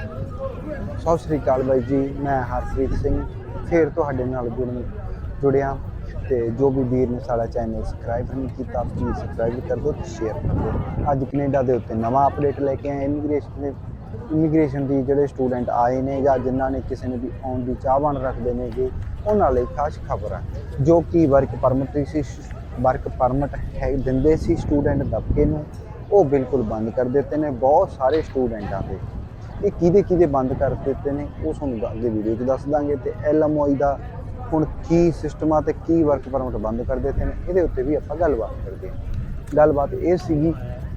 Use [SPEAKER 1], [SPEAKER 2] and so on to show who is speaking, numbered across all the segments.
[SPEAKER 1] ਸਤਿ ਸ੍ਰੀ ਅਕਾਲ ਬਾਈ ਜੀ, ਮੈਂ ਹਰਪ੍ਰੀਤ ਸਿੰਘ, ਫੇਰ ਤੁਹਾਡੇ ਨਾਲ ਜੁੜਨ ਜੁੜਿਆ ਤੇ ਜੋ ਵੀ ਵੀਰ ਨੇ ਸਾਡਾ ਚੈਨਲ ਸਬਸਕ੍ਰਾਈਬ ਨਹੀਂ ਕੀਤਾ ਪਲੀਜ਼ ਸਬਸਕ੍ਰਾਈਬ ਕਰ ਦਿਓ ਤੇ ਸ਼ੇਅਰ ਕਰ ਦਿਓ। ਅੱਜ ਕੈਨੇਡਾ ਦੇ ਉੱਤੇ ਨਵਾਂ ਅਪਡੇਟ ਲੈ ਕੇ ਆਏ ਇਮੀਗ੍ਰੇਸ਼ਨ ਦੇ ਇਮੀਗ੍ਰੇਸ਼ਨ ਦੀ ਜਿਹੜੇ ਸਟੂਡੈਂਟ ਆਏ ਨੇ ਜਾਂ ਜਿਨ੍ਹਾਂ ਨੇ ਕਿਸੇ ਨੇ ਵੀ ਆਉਣ ਦੀ ਚਾਹਵਾਨ ਰੱਖਦੇ ਨੇ ਜੀ ਉਹਨਾਂ ਲਈ ਖਾਸ ਖਬਰ ਹੈ ਜੋ ਕਿ ਵਰਕ ਪਰਮਿਟ ਸੀ ਵਰਕ ਪਰਮਿਟ ਹੈ, ਦਿੰਦੇ ਸੀ ਸਟੂਡੈਂਟ ਦਬਕੇ ਨੂੰ, ਉਹ ਬਿਲਕੁਲ ਬੰਦ ਕਰ ਦਿੱਤੇ ਨੇ, ਬਹੁਤ ਸਾਰੇ ਸਟੂਡੈਂਟਾਂ ਦੇ ਇਹ ਕਿਹਦੇ ਕਿਹਦੇ ਬੰਦ ਕਰ ਦਿੱਤੇ ਨੇ, ਉਹ ਤੁਹਾਨੂੰ ਅੱਗੇ ਵੀਡੀਓ 'ਚ ਦੱਸ ਦਾਂਗੇ ਤੇ ਐਲਐਮਓਈ ਦਾ ਹੁਣ ਕੀ ਸਿਸਟਮ ਆ ਤੇ ਕੀ ਵਰਕ ਪਰਮਿਟ ਬੰਦ ਕਰ ਦਿੱਤੇ ਨੇ, ਇਹਦੇ ਉੱਤੇ ਵੀ ਆਪਾਂ ਗੱਲਬਾਤ ਕਰਦੇ ਹਾਂ। ਗੱਲਬਾਤ ਇਹ ਸੀਗੀ,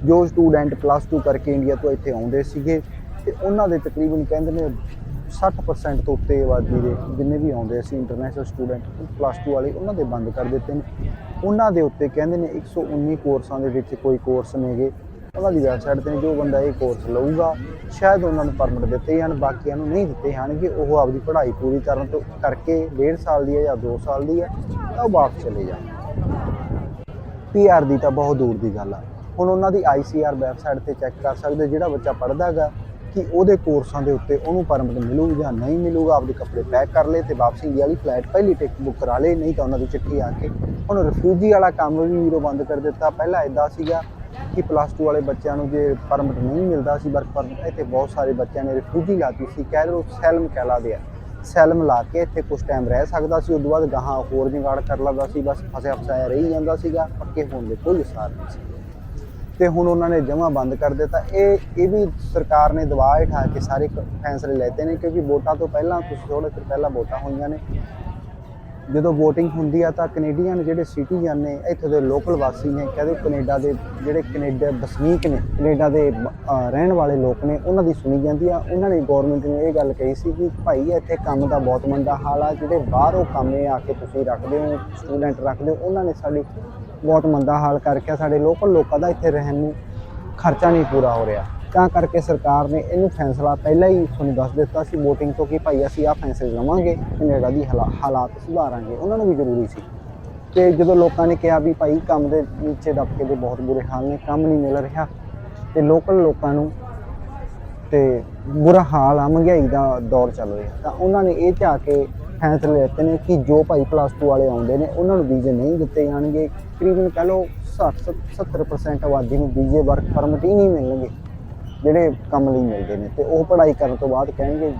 [SPEAKER 1] ਜੋ ਸਟੂਡੈਂਟ ਪਲੱਸ 2 ਕਰਕੇ ਇੰਡੀਆ ਤੋਂ ਇੱਥੇ ਆਉਂਦੇ ਸੀਗੇ, ਤੇ ਉਹਨਾਂ ਦੇ ਤਕਰੀਬਨ ਕਹਿੰਦੇ ਨੇ 60% ਤੋਂ ਉੱਤੇ ਆਬਾਦੀ ਦੇ ਜਿੰਨੇ ਵੀ ਆਉਂਦੇ ਸੀ ਇੰਟਰਨੈਸ਼ਨਲ ਸਟੂਡੈਂਟ ਪਲੱਸ 2 ਵਾਲੇ, ਉਹਨਾਂ ਦੇ ਬੰਦ ਕਰ ਦਿੱਤੇ ਨੇ। ਉਹਨਾਂ ਦੇ ਉੱਤੇ ਕਹਿੰਦੇ ਨੇ 119 ਕੋਰਸਾਂ ਦੇ ਵਿੱਚ ਕੋਈ ਕੋਰਸ ਨੇਗੇ ਉਹਨਾਂ ਦੀ ਵੈਬਸਾਈਟ ਤੇ ਜੋ ਬੰਦਾ ਇਹ ਕੋਰਸ ਲਊਗਾ, ਸ਼ਾਇਦ ਉਹਨਾਂ ਨੂੰ ਪਰਮਿਟ ਦਿੱਤੇ ਜਾਣ, ਬਾਕੀਆਂ ਨੂੰ ਨਹੀਂ ਦਿੱਤੇ ਜਾਣਗੇ, ਉਹ ਆਪਦੀ ਪੜ੍ਹਾਈ ਪੂਰੀ ਕਰਨ ਤੋਂ ਕਰਕੇ 1.5 ਸਾਲ ਦੀ ਹੈ ਜਾਂ 2 ਸਾਲ ਦੀ ਹੈ, ਤਾਂ ਉਹ ਵਾਪਸ ਚਲੇ ਜਾਣ। ਪੀਆਰ ਦੀ ਤਾਂ ਬਹੁਤ ਦੂਰ ਦੀ ਗੱਲ ਆ। ਹੁਣ ਉਹਨਾਂ ਦੀ ਆਈਸੀਆਰ ਵੈਬਸਾਈਟ ਤੇ ਚੈੱਕ ਕਰ ਸਕਦੇ ਜਿਹੜਾ ਬੱਚਾ ਪੜ੍ਹਦਾ ਹੈਗਾ, ਕਿ ਉਹਦੇ ਕੋਰਸਾਂ ਦੇ ਉੱਤੇ ਉਹਨੂੰ ਪਰਮਿਟ ਮਿਲੂ ਜਾਂ ਨਹੀਂ ਮਿਲੂਗਾ, ਆਪਦੇ ਕੱਪੜੇ ਪੈਕ ਕਰ ਲੇ ਤੇ ਵਾਪਸੀ ਇੰਡੀਆ ਵਾਲੀ ਫਲਾਈਟ ਪਹਿਲੀ ਟਿਕਟ ਬੁੱਕ ਕਰਾ ਲੇ ਨਹੀਂ ਤਾਂ ਉਹਨਾਂ ਦੀ ਚਿੱਠੀ ਆ ਕੇ, ਹੁਣ ਰਿਫਿਊਜੀ ਵਾਲਾ ਕੰਮ ਵੀ ਵੀਰੋ ਬੰਦ ਕਰ ਦਿੱਤਾ। ਪਹਿਲਾਂ ਇਦਾਂ ਸੀਗਾ ਕਿ ਪਲੱਸ 2 ਵਾਲੇ ਬੱਚਿਆਂ ਨੂੰ ਜੇ ਪਰਮਿਟ ਨਹੀਂ ਮਿਲਦਾ ਸੀ ਵਰਕ ਪਰਮਿਟ ਇੱਥੇ ਬਹੁਤ ਸਾਰੇ ਬੱਚਿਆਂ ਨੇ ਰਿਫਿਊਜੀ ਲਾਤੀ ਸੀ। ਕਹਿ ਲਓ ਸੈਲਮ ਕਹਿਲਾਦੇ ਆ। ਸੈਲਮ ਲਾ ਕੇ ਇੱਥੇ ਕੁਝ ਟਾਈਮ ਰਹਿ ਸਕਦਾ ਸੀ, ਉਦੋਂ ਬਾਅਦ ਗਾਹਾਂ ਹੋਰ ਜੁਗਾੜ ਕਰ ਲੈਂਦਾ ਸੀ, ਬਸ ਫਸਿਆ ਫਸਾਇਆ ਰਹੀ ਜਾਂਦਾ ਸੀਗਾ, ਪੱਕੇ ਹੋਣ ਦੇ ਕੋਈ ਅਸਾਰ ਨਹੀਂ ਸੀ। ਤੇ ਹੁਣ ਉਹਨਾਂ ਨੇ ਜਮਾ ਬੰਦ ਕਰ ਦਿੱਤਾ। ਇਹ ਇਹ ਵੀ ਸਰਕਾਰ ਨੇ ਦਬਾਅ ਹੇਠਾਂ ਕੇ ਸਾਰੇ ਫੈਸਲੇ ਲੈਤੇ ਨੇ, ਕਿਉਂਕਿ ਵੋਟਾਂ ਤੋਂ ਪਹਿਲਾਂ ਕੁਝ ਥੋੜੇ ਚਿਰ ਪਹਿਲਾਂ ਵੋਟਾਂ ਹੋਈਆਂ ਨੇ। ਜਦੋਂ VOTING ਹੁੰਦੀ ਆ ਤਾਂ ਕੈਨੇਡੀਅਨ ਜਿਹੜੇ ਸਿਟੀਜ਼ਨ ਨੇ, ਇੱਥੇ ਦੇ ਲੋਕਲ ਵਾਸੀ ਨੇ ਕਹਿੰਦੇ ਕੈਨੇਡਾ ਦੇ ਜਿਹੜੇ ਕੈਨੇਡਾ ਵਸਨੀਕ ਨੇ ਕੈਨੇਡਾ ਦੇ ਰਹਿਣ ਵਾਲੇ ਲੋਕ ਨੇ, ਉਹਨਾਂ ਦੀ ਸੁਣੀ ਜਾਂਦੀ ਆ। ਉਹਨਾਂ ਨੇ ਗਵਰਨਮੈਂਟ ਨੂੰ ਇਹ ਗੱਲ ਕਹੀ ਸੀ ਕਿ ਭਾਈ ਇੱਥੇ ਕੰਮ ਦਾ ਬਹੁਤ ਮੰਦਾ ਹਾਲ ਆ, ਜਿਹੜੇ ਬਾਹਰੋਂ ਕੰਮੇ ਆ ਕੇ ਤੁਸੀਂ ਰੱਖਦੇ ਹੋ ਸਟੂਡੈਂਟ ਰੱਖਦੇ ਹੋ, ਉਹਨਾਂ ਨੇ ਸਾਡੀ ਬਹੁਤ ਮੰਦਾ ਹਾਲ ਕਰਕੇ ਸਾਡੇ ਲੋਕਲ ਲੋਕਾਂ ਦਾ ਇੱਥੇ ਰਹਿਣ ਨੂੰ ਖਰਚਾ ਨਹੀਂ ਪੂਰਾ ਹੋ ਰਿਹਾ। ਤਾਂ ਕਰਕੇ ਸਰਕਾਰ ਨੇ ਇਹਨੂੰ ਫੈਸਲਾ ਪਹਿਲਾਂ ਹੀ ਤੁਹਾਨੂੰ ਦੱਸ ਦਿੱਤਾ ਸੀ, VOTING ਤੋਂ ਕਿ ਭਾਈ ਅਸੀਂ ਆਹ ਫੈਸਲੇ ਲਵਾਂਗੇ ਕੈਨੇਡਾ ਦੀ ਹਾਲਾ- ਹਾਲਾਤ ਸੁਧਾਰਾਂਗੇ, ਉਹਨਾਂ ਨੂੰ ਵੀ ਜ਼ਰੂਰੀ ਸੀ। ਤੇ ਜਦੋਂ ਲੋਕਾਂ ਨੇ ਕਿਹਾ ਵੀ ਭਾਈ ਕੰਮ ਦੇ ਨੀਚੇ ਦਬਕੇ ਦੇ ਬਹੁਤ ਬੁਰੇ ਹਾਲ ਨੇ, ਕੰਮ ਨਹੀਂ ਮਿਲ ਰਿਹਾ, ਤੇ ਲੋਕਲ ਲੋਕਾਂ ਨੂੰ ਤੇ ਬੁਰਾ ਹਾਲ ਆ, ਮਹਿੰਗਾਈ ਦਾ ਦੌਰ ਚੱਲ ਰਿਹਾ, ਤਾਂ ਉਹਨਾਂ ਨੇ ਇਹ ਝਾ ਕੇ ਫੈਸਲੇ ਲੈਤੇ ਨੇ ਕਿ ਜੋ ਭਾਈ ਪਲੱਸ 2 ਵਾਲੇ ਆਉਂਦੇ ਨੇ, ਉਹਨਾਂ ਨੂੰ ਵੀਜ਼ੇ ਨਹੀਂ ਦਿੱਤੇ ਜਾਣਗੇ। ਤਕਰੀਬਨ ਕਹ ਲਓ 60 70% ਆਬਾਦੀ ਨੂੰ ਵੀਜ਼ੇ ਵਰਕ ਪਰਮਿਟ ਹੀ ਨਹੀਂ ਮਿਲਣਗੇ। ਜਿਹੜੇ ਕੰਮ ਲਈ ਮਿਲਦੇ ਨੇ ਤੇ ਉਹ ਪੜ੍ਹਾਈ ਕਰਨ ਤੋਂ ਬਾਅਦ ਕਹਿਣਗੇ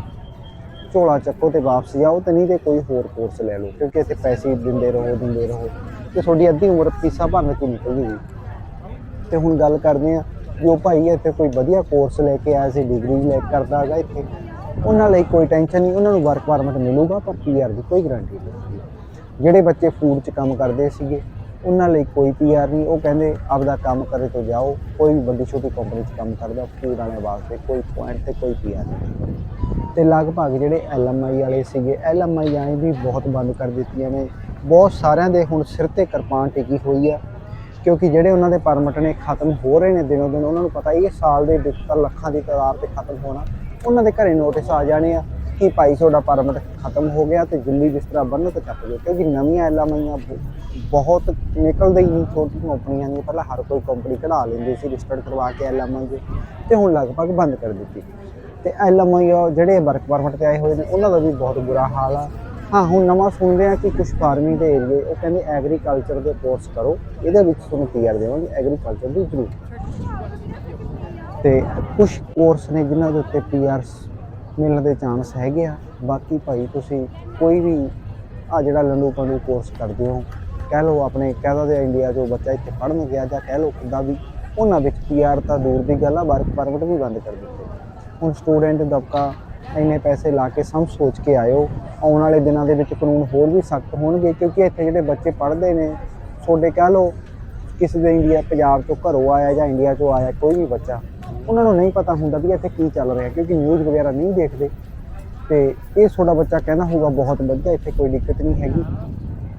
[SPEAKER 1] ਝੋਲਾ ਚੱਕੋ ਤੇ ਵਾਪਸ ਜਾਓ ਤੇ ਨਹੀਂ ਤੇ ਕੋਈ ਹੋਰ ਕੋਰਸ ਲੈ ਲਓ, ਕਿਉਂਕਿ ਇੱਥੇ ਪੈਸੇ ਦਿੰਦੇ ਰਹੋ ਦਿੰਦੇ ਰਹੋ ਤੇ ਤੁਹਾਡੀ ਅੱਧੀ ਉਮਰ ਪੀਸਾ ਭਰਨ ਚ ਨਿਕਲ ਗਈ। ਤੇ ਹੁਣ ਗੱਲ ਕਰਦੇ ਆ ਜੋ ਭਾਈ ਇੱਥੇ ਕੋਈ ਵਧੀਆ ਕੋਰਸ ਲੈ ਕੇ ਆਇਆ ਸੀ ਡਿਗਰੀ ਲੈ ਕਰਦਾ ਹੈਗਾ ਇੱਥੇ, ਉਹਨਾਂ ਲਈ ਕੋਈ ਟੈਨਸ਼ਨ ਨਹੀਂ, ਉਹਨਾਂ ਨੂੰ ਵਰਕ ਪਰਮਿਟ ਮਿਲੂਗਾ, ਪਰ ਪੀਆਰ ਦੀ ਕੋਈ ਗਾਰੰਟੀ ਨਹੀਂ ਜਿਹੜੇ ਬੱਚੇ ਫੂਡ 'ਚ ਕੰਮ ਕਰਦੇ ਸੀਗੇ ਉਹਨਾਂ ਲਈ ਕੋਈ ਪੀਆਰ ਨਹੀਂ, ਉਹ ਕਹਿੰਦੇ ਆਪਦਾ ਕੰਮ ਕਰੇ ਤੋਂ ਜਾਓ, ਕੋਈ ਵੀ ਵੱਡੀ ਛੋਟੀ ਕੰਪਨੀ 'ਚ ਕੰਮ ਕਰਦਾ ਫੂਡ ਵਾਲੇ ਵਾਸਤੇ ਕੋਈ ਪੁਆਇੰਟ ਤੇ ਕੋਈ ਪੀਆਰ ਨਹੀਂ। ਤੇ ਲਗਭਗ ਜਿਹੜੇ ਐਲਐਮਆਈ ਵਾਲੇ ਸੀਗੇ ਐਲਐਮਆਈ ਆਏ ਵੀ ਬਹੁਤ ਬੰਦ ਕਰ ਦਿੱਤੀਆਂ ਨੇ। ਬਹੁਤ ਸਾਰਿਆਂ ਦੇ ਹੁਣ ਸਿਰ ਤੇ ਕਿਰਪਾਨ ਟਿਕੀ ਹੋਈ ਆ, ਕਿਉਂਕਿ ਜਿਹੜੇ ਉਹਨਾਂ ਦੇ ਪਰਮਿਟ ਨੇ ਖਤਮ ਹੋ ਰਹੇ ਨੇ ਦਿਨੋਂ ਦਿਨ, ਉਹਨਾਂ ਨੂੰ ਪਤਾ ਹੀ ਹੈ, ਸਾਲ ਦੇ ਵਿੱਚ ਤਾਂ ਲੱਖਾਂ ਦੀ ਤਾਦਾਦ ਤੇ ਖਤਮ ਹੋਣਾ। ਉਹਨਾਂ ਦੇ ਘਰੇ ਨੋਟਿਸ ਆ ਜਾਣੇ ਆ। ਕਿ ਭਾਈ ਤੁਹਾਡਾ ਪਰਮਿਟ ਖਤਮ ਹੋ ਗਿਆ ਤੇ ਦਿੱਲੀ ਜਿਸ ਤਰ੍ਹਾਂ ਬੰਨੋ ਤੇ ਚੱਕ ਦਿਓ। ਕਿਉਂਕਿ ਨਵੀਆਂ ਐਲਐਮਆਈਆਂ ਬਹੁਤ ਨਿਕਲਦੇ ਹੀ ਨਹੀਂ ਛੋਟੀ ਕੰਪਨੀਆਂ ਨੇ। ਪਹਿਲਾਂ ਹਰ ਕੋਈ ਕੰਪਨੀ ਕਢਾ ਲੈਂਦੀ ਸੀ ਰਜਿਸਟਰਡ ਕਰਵਾ ਕੇ ਐਲਐਮਆਈ ਤੇ ਹੁਣ ਲਗਭਗ ਬੰਦ ਕਰ ਦਿੱਤੀ। ਤੇ ਐਲਐਮਆਈ ਜਿਹੜੇ ਵਰਕ ਪਰਮਿਟ ਤੇ ਆਏ ਹੋਏ ਨੇ, ਉਹਨਾਂ ਦਾ ਵੀ ਬਹੁਤ ਬੁਰਾ ਹਾਲ ਆ। ਹਾਂ, ਹੁਣ ਨਵਾਂ ਸੁਣਦੇ ਆ ਕਿ ਕੁਝ ਫਾਰਮਿੰਗ ਦੇ ਏਰੀਏ ਉਹ ਕਹਿੰਦੇ ਐਗਰੀਕਲਚਰ ਦੇ ਕੋਰਸ ਕਰੋ। ਇਹਦੇ ਵਿੱਚ ਤੁਹਾਨੂੰ ਪੀਆਰ ਦੇਵਾਂਗੇ ਐਗਰੀਕਲਚਰ ਦੀ ਜ਼ਰੂਰ ਤੇ ਕੁਝ ਕੋਰਸ ਨੇ ਜਿਨ੍ਹਾਂ ਦੇ ਉੱਤੇ ਪੀਆਰਸ ਮਿਲਣ ਦੇ ਚਾਂਸ ਹੈਗੇ ਆ। ਬਾਕੀ ਭਾਈ ਤੁਸੀਂ ਕੋਈ ਵੀ ਆ ਜਿਹੜਾ ਲੰਡੂ ਪੰਡੂ ਕੋਰਸ ਕਰਦੇ ਹੋ, ਕਹਿ ਲਓ ਆਪਣੇ ਕਹਿਦਾ ਦੇ ਇੰਡੀਆ ਚੋਂ ਬੱਚਾ ਇੱਥੇ ਪੜ੍ਹਨ ਗਿਆ ਜਾਂ ਕਹਿ ਲਓ ਕਿੱਦਾਂ ਵੀ, ਉਹਨਾਂ ਵਿੱਚ ਪੀਆਰ ਤਾਂ ਦੂਰ ਦੀ ਗੱਲ ਆ, ਵਰਕ ਪਰਮਿਟ ਵੀ ਬੰਦ ਕਰ ਦਿੱਤੇ। ਹੁਣ ਸਟੂਡੈਂਟ ਦਬਕਾ ਇੰਨੇ ਪੈਸੇ ਲਾ ਕੇ ਸਮ ਸੋਚ ਕੇ ਆਇਓ, ਆਉਣ ਵਾਲੇ ਦਿਨਾਂ ਦੇ ਵਿੱਚ ਕਾਨੂੰਨ ਹੋਰ ਵੀ ਸਖਤ ਹੋਣਗੇ, ਕਿਉਂਕਿ ਇੱਥੇ ਜਿਹੜੇ ਬੱਚੇ ਪੜ੍ਹਦੇ ਨੇ, ਤੁਹਾਡੇ ਕਹਿ ਲਓ, ਕਿਸੇ ਦੇ ਇੰਡੀਆ, ਪੰਜਾਬ ਚੋਂ ਘਰੋਂ ਆਇਆ ਜਾਂ ਇੰਡੀਆ ਚੋਂ ਆਇਆ, ਕੋਈ ਵੀ ਬੱਚਾ ਉਹਨਾਂ ਨੂੰ ਨਹੀਂ ਪਤਾ ਹੁੰਦਾ ਵੀ ਇੱਥੇ ਕੀ ਚੱਲ ਰਿਹਾ, ਕਿਉਂਕਿ ਨਿਊਜ਼ ਵਗੈਰਾ ਨਹੀਂ ਦੇਖਦੇ। ਤੇ ਇਹ ਤੁਹਾਡਾ ਬੱਚਾ ਕਹਿੰਦਾ ਹੋਊਗਾ, ਬਹੁਤ ਵਧੀਆ, ਇੱਥੇ ਕੋਈ ਦਿੱਕਤ ਨਹੀਂ ਹੈਗੀ।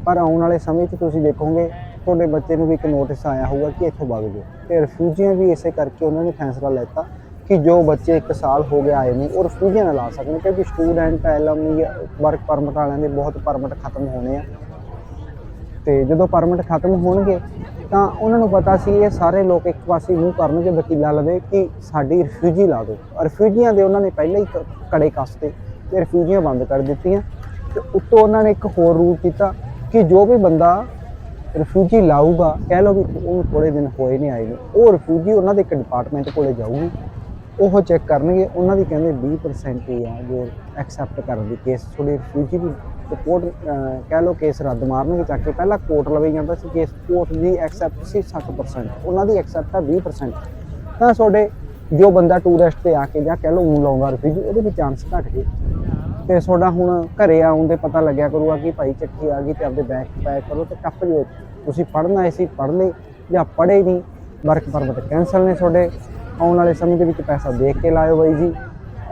[SPEAKER 1] ਪਰ ਆਉਣ ਵਾਲੇ ਸਮੇਂ 'ਚ ਤੁਸੀਂ ਦੇਖੋਗੇ, ਤੁਹਾਡੇ ਬੱਚੇ ਨੂੰ ਵੀ ਇੱਕ ਨੋਟਿਸ ਆਇਆ ਹੋਊਗਾ ਕਿ ਇੱਥੋਂ ਵਗ ਜਾਓ ਤੇ ਰਿਫਿਊਜੀਆਂ ਵੀ ਇਸੇ ਕਰਕੇ ਉਹਨਾਂ ਨੇ ਫੈਸਲਾ ਲੈਤਾ ਕਿ ਜੋ ਬੱਚੇ 1 ਸਾਲ ਹੋ ਗਿਆ ਆਏ ਨੇ, ਉਹ ਰਿਫਿਊਜੀਆਂ ਨਾਲ ਲਾ ਸਕਣ, ਕਿਉਂਕਿ ਸਟੂਡੈਂਟ ਐਲਮਨੀ ਵਰਕ ਪਰਮਿਟ ਵਾਲਿਆਂ ਦੇ ਬਹੁਤ ਪਰਮਿਟ ਖਤਮ ਹੋਣੇ ਆ। ਤੇ ਜਦੋਂ ਪਰਮਿਟ ਖਤਮ ਹੋਣਗੇ ਤਾਂ ਉਹਨਾਂ ਨੂੰ ਪਤਾ ਸੀ ਇਹ ਸਾਰੇ ਲੋਕ ਇੱਕ ਪਾਸੇ ਮੂੰਹ ਕਰਨਗੇ, ਵਕੀਲਾ ਲਵੇ, ਕਿ ਸਾਡੀ ਰਿਫਿਊਜੀ ਲਾ ਦਿਓ। ਰਿਫਿਊਜੀਆਂ ਦੇ ਉਹਨਾਂ ਨੇ ਪਹਿਲਾਂ ਹੀ ਕ- ਕੜੇ ਕੱਸਤੇ ਤੇ ਰਿਫਿਊਜੀਆਂ ਬੰਦ ਕਰ ਦਿੱਤੀਆਂ। ਤੇ ਉੱਤੋਂ ਉਹਨਾਂ ਨੇ ਇੱਕ ਹੋਰ ਰੂਲ ਕੀਤਾ ਕਿ ਜੋ ਵੀ ਬੰਦਾ ਰਿਫਿਊਜੀ ਲਾਊਗਾ, ਕਹਿ ਲਓ ਵੀ ਉਹ ਥੋੜੇ ਦਿਨ ਹੋਏ ਨਹੀਂ ਆਏ ਨੂੰ, ਉਹ ਰਿਫਿਊਜੀ ਉਹਨਾਂ ਦੇ ਇੱਕ ਡਿਪਾਰਟਮੈਂਟ ਕੋਲੇ ਜਾਊਗੀ। ਉਹ ਚੈੱਕ ਕਰਨਗੇ, ਉਹਨਾਂ ਦੀ ਕਹਿੰਦੇ 20% ਹੀ ਆ ਜੋ ਐਕਸੈਪਟ ਕਰਨ ਦੀ ਕੇਸ ਥੋੜੀ ਰਿਫਿਊਜੀ ਦੀ ਕੋਰਟ ਕਹਿ ਲਓ ਕੇਸ ਰੱਦ ਮਾਰਨਗੇ, ਚੱਕ ਕੇ ਪਹਿਲਾਂ ਕੋਰਟ ਲਵੇ ਜਾਂਦਾ ਸੀ, ਕੇਸ ਕੋਰਟ ਦੀ ਐਕਸੈਪਟ ਸੀ 60% ਉਹਨਾਂ ਦੀ ਐਕਸੈਪਟ ਆ 20% ਤਾਂ ਤੁਹਾਡੇ ਜੋ ਬੰਦਾ ਟੂਰਿਸਟ ਤੇ ਆ ਕੇ ਜਾਂ ਕਹਿ ਲਓ ਊਂ ਲਾਉਂਦਾ ਰਿਫਿਊਜੀ ਉਹਦੇ ਵਿੱਚ ਚਾਂਸ ਘਟ ਗਏ। ਤੇ ਤੁਹਾਡਾ ਹੁਣ ਘਰੇ ਆਉਣ ਦੇ ਪਤਾ ਲੱਗਿਆ ਕਰੂਗਾ ਕਿ ਭਾਈ ਚੱਕੀ ਆ ਗਈ ਤੇ ਆਪਦੇ ਬੈਗ ਪੈਕ ਕਰੋ ਤੇ ਟੱਪ ਜਿਓ। ਤੁਸੀਂ ਪੜ੍ਹਨਾ ਆਏ ਸੀ, ਪੜ੍ਹ ਲਈ ਜਾਂ ਪੜ੍ਹੇ ਨਹੀਂ, ਵਰਕ ਪਰਮਿਟ ਕੈਂਸਲ ਨੇ ਤੁਹਾਡੇ। ਆਉਣ ਵਾਲੇ ਸਮੇਂ ਦੇ ਵਿੱਚ ਪੈਸਾ ਦੇਖ ਕੇ ਲਾਇਓ ਬਾਈ ਜੀ।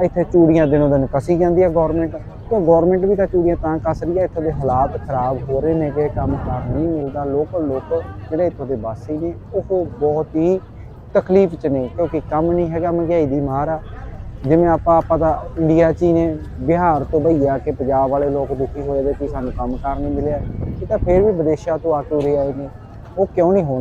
[SPEAKER 1] ਇੱਥੇ ਚੂੜੀਆਂ ਦਿਨੋਂ ਦਿਨ ਕਸੀ ਜਾਂਦੀ ਹੈ ਗਵਰਨਮੈਂਟ ਤੇ ਗਵਰਨਮੈਂਟ ਵੀ ਤਾਂ ਚੂੜੀਆਂ ਤਾਂ ਕੱਸ ਰਹੀ ਹੈ। ਇੱਥੋਂ ਦੇ ਹਾਲਾਤ ਖਰਾਬ ਹੋ ਰਹੇ ਨੇ ਕਿ ਕੰਮ ਕਾਰ ਨਹੀਂ ਮਿਲਦਾ। ਲੋਕਲ ਲੋਕ ਜਿਹੜੇ ਇੱਥੋਂ ਦੇ ਵਾਸੀ ਨੇ, ਉਹ ਬਹੁਤ ਹੀ ਤਕਲੀਫ 'ਚ ਨੇ ਕਿਉਂਕਿ ਕੰਮ ਨਹੀਂ ਹੈਗਾ, ਮਹਿੰਗਾਈ ਦੀ ਮਾਰ ਆ। ਜਿਵੇਂ ਆਪਾਂ ਆਪਾਂ ਤਾਂ ਇੰਡੀਆ 'ਚ ਹੀ ਨੇ। ਬਿਹਾਰ ਤੋਂ ਭਈਆ ਕੇ ਪੰਜਾਬ ਵਾਲੇ ਲੋਕ ਦੁਖੀ ਹੋਏ ਦੇ ਕਿ ਸਾਨੂੰ ਕੰਮ ਕਾਰ ਨਹੀਂ ਮਿਲਿਆ। ਇਹ ਤਾਂ ਫਿਰ ਵੀ ਵਿਦੇਸ਼ਾਂ ਤੋਂ ਆ ਕੇ ਉਰੇ ਆਏ ਨੇ। ਉਹ ਕਿਉਂ ਨਹੀਂ ਹੋਣਗੇ?